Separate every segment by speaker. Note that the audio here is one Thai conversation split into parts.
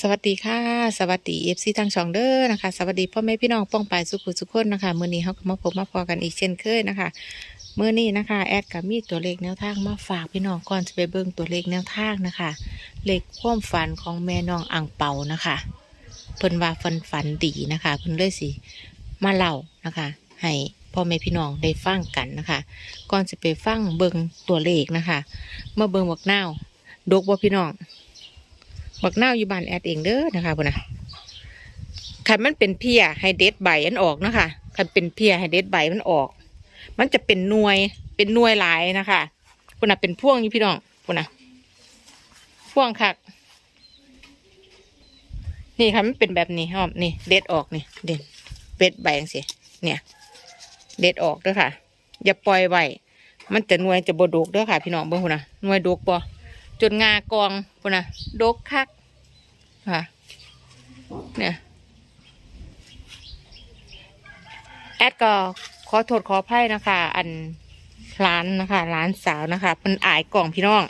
Speaker 1: สวัสดีค่ะ สวัสดีเอฟซีทางช่องเด้อนะคะ สวัสดีพ่อแม่พี่น้องป้องปายสุขุสุขคนนะคะมื้อนี้เขาก็มาพบมาพอกันอีกเช่นเคยนะคะมื้อนี้นะคะแอดกับมีตัวเลขแนวทางมาฝากพี่น้องก่อนจะไปเบิ่งตัวเลขแนวทางนะคะเลขความฝันของแม่น้องอ่างเปานะคะเพิ่นว่าฝันฝันดีนะคะเพิ่นเลยสิมาเล่านะคะ ให้พ่อแม่พี่น้องได้ฟังกันนะคะ ก่อนจะไปฟังเบิ่งตัวเลขนะคะมาเบิ่งบักนาวดกบ่พี่น้อง บักนาวอยู่บ้านแอดเองเด้อนะคะพุ่นนะคันมันเป็นเพียให้เด็ดใบอันออกนะคะคันเป็นเพียให้เด็ดใบมันออก มันจะเป็นหน่วยเป็นหน่วยหลายนะคะพุ่นนะเป็นพ่วงอยู่พี่น้องพุ่นนะพ่วงคักนี่ค่ะมันเป็นแบบนี้ครับนี่เด็ดออกนี่เด็ดเด็ดใบจังสิเนี่ย เด็ดออกเด้อค่ะ อย่าปล่อยไว้มันจะนวยจะบดกเด้อค่ะ พี่น้องเบิ่งพุ่นนะนวยดกปอ จนงากองพุ่นนะดกคักค่ะ เนี่ย แอดก็ขอโทษขออภัยนะคะ อันร้านนะคะร้านสาวนะคะเพิ่นอายกล่องพี่น้อง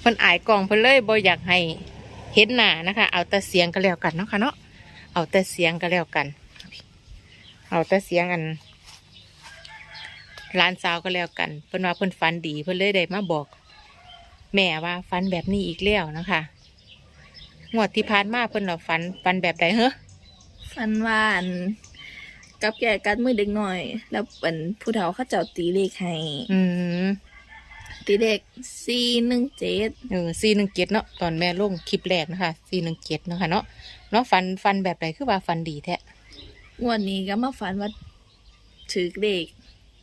Speaker 1: เพิ่นอายกล่องเพิ่นเลยบ่อยากให้เห็นหน้านะคะ เอาแต่เสียงก็แล้วกันเนาะค่ะเนาะเอาแต่เสียงก็แล้วกัน เอาแต่เสียงอันร้านสาวก็แล้วกันเพิ่นว่าเพิ่นฝันดีเพิ่นเลยได้มาบอก แม่ว่าฟันแบบนี้อีกแล้วนะคะงวดที่ผ่านมาเพิ่นเราฟันฟันแบบใดเหรอ
Speaker 2: ฟันว่าอันกับแก่กัดมือเด็กหน่อย แล้วเป็นผู้เฒ่าเขาเจ้าตีเลขให้
Speaker 1: อืม
Speaker 2: ตีเลขสี่หนึ่งเจ็ด
Speaker 1: เออสี่หนึ่งเจ็ดเนาะตอนแม่ลงคลิปแรกนะคะสี่หนึ่งเจ็ดเนาะค่ะเนาะเนาะฟันฟันแบบใดคือว่าฟันดีแท้
Speaker 2: งวดนี้ก็มาฝันว่าถือเลข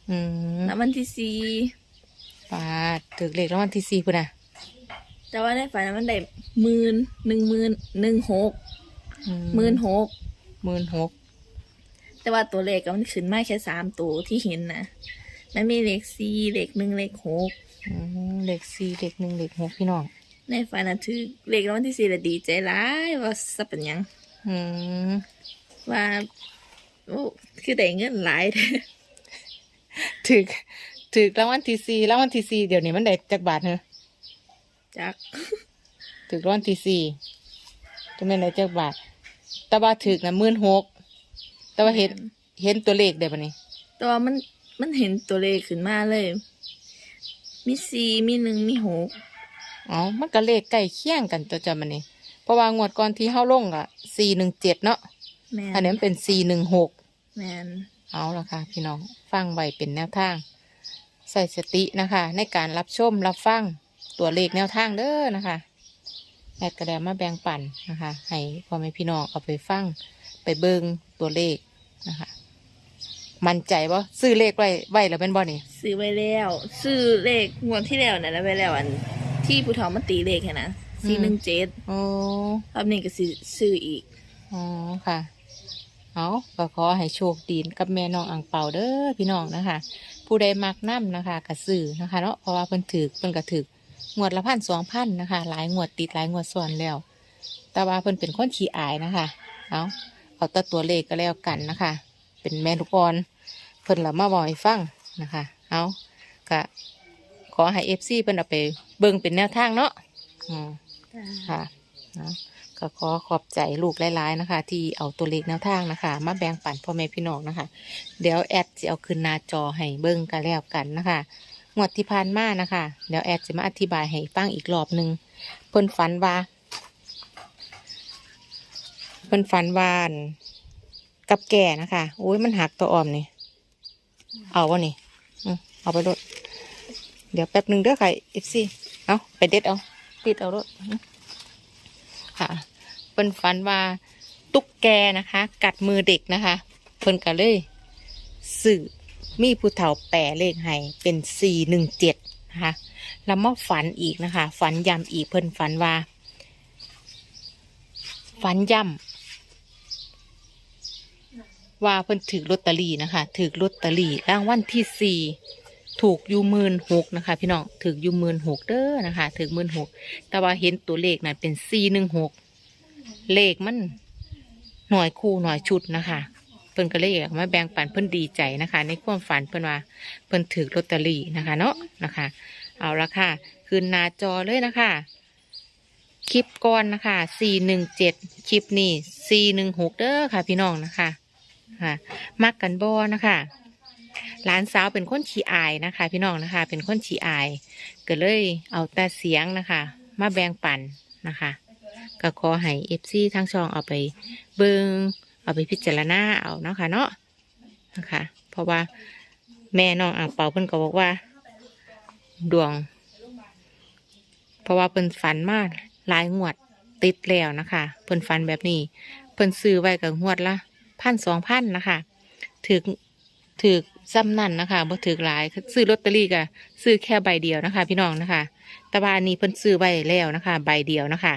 Speaker 1: อืม
Speaker 2: แล้ววันที่สี่
Speaker 1: ปาดถึกเลขแล้ววันที่สี่พุ่นนะ
Speaker 2: แต่ว่าในฝันนั้นมันได้หมื่นหนึ่งหมื่นหนึ่งหก
Speaker 1: อื
Speaker 2: หมื่นหก
Speaker 1: หมื่นหก
Speaker 2: แต่ว่าตัวเลขก็มันขึ้นมาแค่สามตัวที่เห็นนะมันมีเลขสี่เลขหนึ่งเลขหก
Speaker 1: อืมเลขสี่เลขหนึ่งเลขหกพี่น้อง
Speaker 2: ในฝันนั้นถือเลขแล้ววันที่สี่ละดีใจร้ายว่าสัเป็นหยัง
Speaker 1: อืม
Speaker 2: ว่าโอ้คือได้เงินหลายแท้
Speaker 1: ถึกถึกรางวัลที่สี่รางวัลที่สี่เดี๋ยวนี้มันได้จักบาทเหรอ
Speaker 2: จาก
Speaker 1: ถึกรางวัลที่สี่จะไม่นได้จักบาทแต่ว่าถึกนะหมื่นหกแต่ว่าเห็นเห็นตัวเลขได้ปะนี่
Speaker 2: แต่ว่ามันมันเห็นตัวเลขขึ้นมาเลย มีสี่มีหนึ่งมีหก
Speaker 1: อ๋อ มันก็เลขใกล้เคียงกันตัวจำมันนี่เพราะว่างวดก่อนที่เฮาลงอะสี่หนึ่งเจ็ดเนาะ
Speaker 2: แมน
Speaker 1: อันนี้มันเป็นสี่หนึ่งหก
Speaker 2: แมน
Speaker 1: เอาละค่ะ พี่น้องฟังไว้เป็นแนวทาง ใส่สตินะคะ ในการรับชมรับฟัง ตัวเลขแนวทางเด้อนะคะแอดกระแดมาแบ่งปันนะคะให้พ่อแม่พี่น้องเอาไปฟังไปเบิงตัวเลขนะคะมั่นใจว่าซื้อเลขไว้ไว้แล้วเป็นบ่นี่
Speaker 2: ซื้อไว้แล้วซื้อเลขงวดที่แล้วนะแล้วไว้แล้วอัน ที่ผู้เฒ่ามาตีเลขแค่นะสี่หนึ่งเจ็ด
Speaker 1: โอ้
Speaker 2: รอบนี้ก็ซื้อซื้ออีก
Speaker 1: อ๋อค่ะเอาก็ขอให้โชคดีกับแม่น้องอังเปาเด้อพี่น้องนะคะ ผู้ใดมักน้ำนะคะกระสือนะคะเนาะเพราะว่าเพิ่นถือเพิ่นก็ถือ งวดละพันสองพันนะคะ หลายงวดติดหลายงวดซ้อนแล้ว แต่ว่าเพิ่นเป็นคนขี้อายนะคะ เอาเอาแต่ตัวเลขก็แล้วกันนะคะ เป็นแม่ลูกอ่อนเพิ่นละมาบอกให้ฟังนะคะ เอาก็ขอให้เอฟซีเพิ่นเอาไปเบิ่งเป็นแนวทางเนาะอืมค่ะเนาะก็ขอขอบใจลูกหลายๆนะคะ ที่เอาตัวเลขแนวทางนะคะ มาแบ่งปันพ่อแม่พี่น้องนะคะ เดี๋ยวแอดจะเอาขึ้นหน้าจอให้เบิ้งกันแล้วกันนะคะ งวดที่ผ่านมานะคะ เดี๋ยวแอดจะมาอธิบายให้ฟังอีกรอบหนึ่งเพิ่นฝันว่าเพิ่นฝันว่านกับแก่นะคะโอ้ยมันหักตัวอ่อมนี่เอาวะนี่เอาไปรถเดี๋ยวแป๊บหนึ่งเด้อค่ะเอฟซีเอาไปเด็ดเอาติดเอารถค่ะเพิ่นฝันว่าตุ๊กแกนะคะ กัดมือเด็กนะคะ เพิ่นก็เลยสื่อ มีผู้เฒ่าแปลเลขให้เป็นสี่หนึ่งเจ็ดนะคะแล้วมาฝันอีกนะคะ ฝันย้ำอีกเพิ่นฝันว่า ฝันย้ำว่าเพิ่นถือลอตเตอรี่นะคะถือลอตเตอรี่รางวัลที่สี่ถูกยูหมื่นหกนะคะ พี่น้องถือยูหมื่นหกเด้อนะคะถือหมื่นหกแต่ว่าเห็นตัวเลขนั้นเป็นสี่หนึ่งหกเลขมันหน่อยคู่หน่อยชุดนะคะ เพิ่นก็เลยอยากมาแบ่งปันเพิ่นดีใจนะคะ ในความฝันเพิ่นว่าเพิ่นถือลอตเตอรี่นะคะ เนาะนะคะ เอาละค่ะ คืนหน้าจอเลยนะคะ คลิปก่อนนะคะสี่หนึ่งเจ็ดคลิปนี้สี่หนึ่งหกเด้อค่ะ พี่น้องนะคะค่ะมักกันบอนะคะหลานสาวเป็นคนขี้อายนะคะ พี่น้องนะคะ เป็นคนขี้อายก็เลยเอาแต่เสียงนะคะ มาแบ่งปันนะคะ ก็ขอให้เอฟซีทั้งช่องเอาไปเบิง เอาไปพิจารณาเอาเนาะค่ะเนาะนะคะเพราะว่าแม่น้องอ่างเปาเพิ่นก็บอกว่า ดวง เพราะว่าเพิ่นฝันมาหลายงวดติดแล้วนะคะเพิ่นฝันแบบนี้ เพิ่นซื้อไว้กับงวดละพันสองพันนะคะถือถือซ้ำนั่นนะคะบ่ถือหลายซื้อลอตเตอรี่ก็ซื้อแค่ใบเดียวนะคะ พี่น้องนะคะแต่ว่านนี้เพิ่นซื้อไว้แล้วนะคะ ใบเดียวนะคะ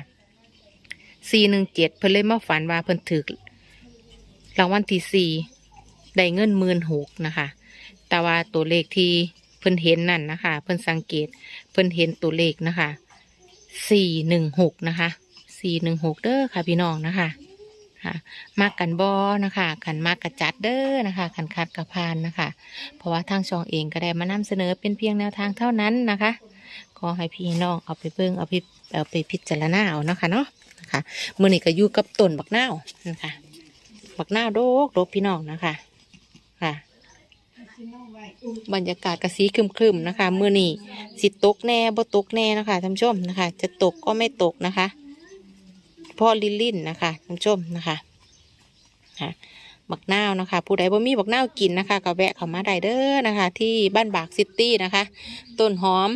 Speaker 1: สี่หนึ่งเจ็ดเพิ่นเลยมาฝันว่าเพิ่นถือ รางวัลที่สี่ได้เงินหมื่นหกนะคะ แต่ว่าตัวเลขที่เพิ่นเห็นนั่นนะคะ เพิ่นสังเกต เพิ่นเห็นตัวเลขนะคะสี่หนึ่งหกนะคะสี่หนึ่งหกเด้อค่ะพี่น้องนะคะค่ะมากกันบอนะคะกันมากกระจัดเด้อนะคะกันคัดกระพานนะคะ เพราะว่าทางช่องเองก็ได้มานำเสนอเป็นเพียงแนวทางเท่านั้นนะคะขอให้พี่น้องเอาไปเบิ่งเอาไปเอาไปพิจารณาเอานะคะเนาะนะคะมือนี้ก็อยู่กับต้นบักนาวนะคะ บักหน้าโดกโดกพี่น้องนะคะ ค่ะ บรรยากาศกระสีครึมๆนะคะ มือนี้สิตกแน่บ่ตกแน่นะคะท่านผู้ชมนะคะ จะตกก็ไม่ตกนะคะพ่อลิลลินนะคะท่านผู้ชมนะคะค่ะบักนาวนะคะ ผู้ใดบ่มีบักนาวกินนะคะก็แวะเข้ามาได้เด้อนะคะ ที่บ้านบากซิตี้นะคะ ต้นหอม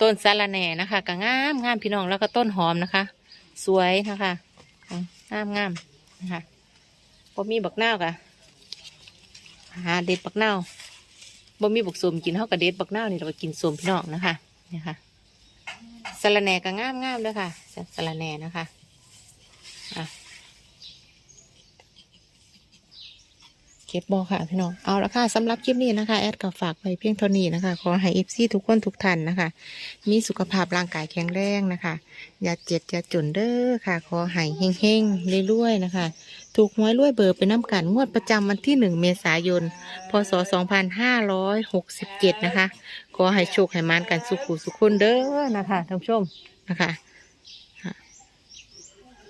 Speaker 1: ต้นสะระแหน่นะคะก็งามงามพี่น้องแล้วก็ต้นหอมนะคะ สวยนะคะงามงามนะคะ บ่มีบักนาวกะหาเด็ดบักนาวบ่มีบักสมกินเท่ากับเด็ดบักนาวนี่เราก็กินสมพี่น้องนะคะนี่ค่ะสะระแหน่ก็งามงามเลยค่ะสะระแหน่นะคะอะเก็บบอค่ะพี่น้องเอาละค่ะสำหรับคลิปนี้นะคะ แอดก็ฝากไปเพียงเท่านี้นะคะ ขอให้เอฟซีทุกคนทุกท่านนะคะ มีสุขภาพร่างกายแข็งแรงนะคะ อย่าเจ็บอย่าจนเด้อค่ะ ขอให้เฮงๆรวยๆนะคะ ถูกหวยรวยเบอร์เป็นน้ำกันงวดประจำวันที่หนึ่งเมษายน พศ 2567 นะคะ ขอให้โชคให้มานกันสุขุสุขคนเด้อนะคะท่านผู้ชมนะคะ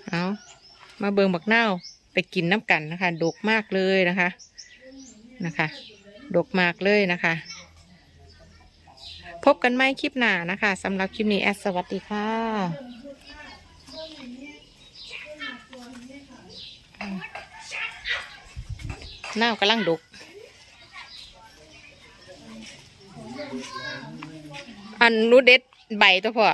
Speaker 1: เอามาเบิงบักเน่าไปกินน้ำกันนะคะดกมากเลยนะคะนะคะดกมากเลยนะคะ พบกันไหมคลิปหน้านะคะสำหรับคลิปนี้แอดสวัสดีค่ะ น้ากำลังดก อันนูเด็ดใบตัวพ่อ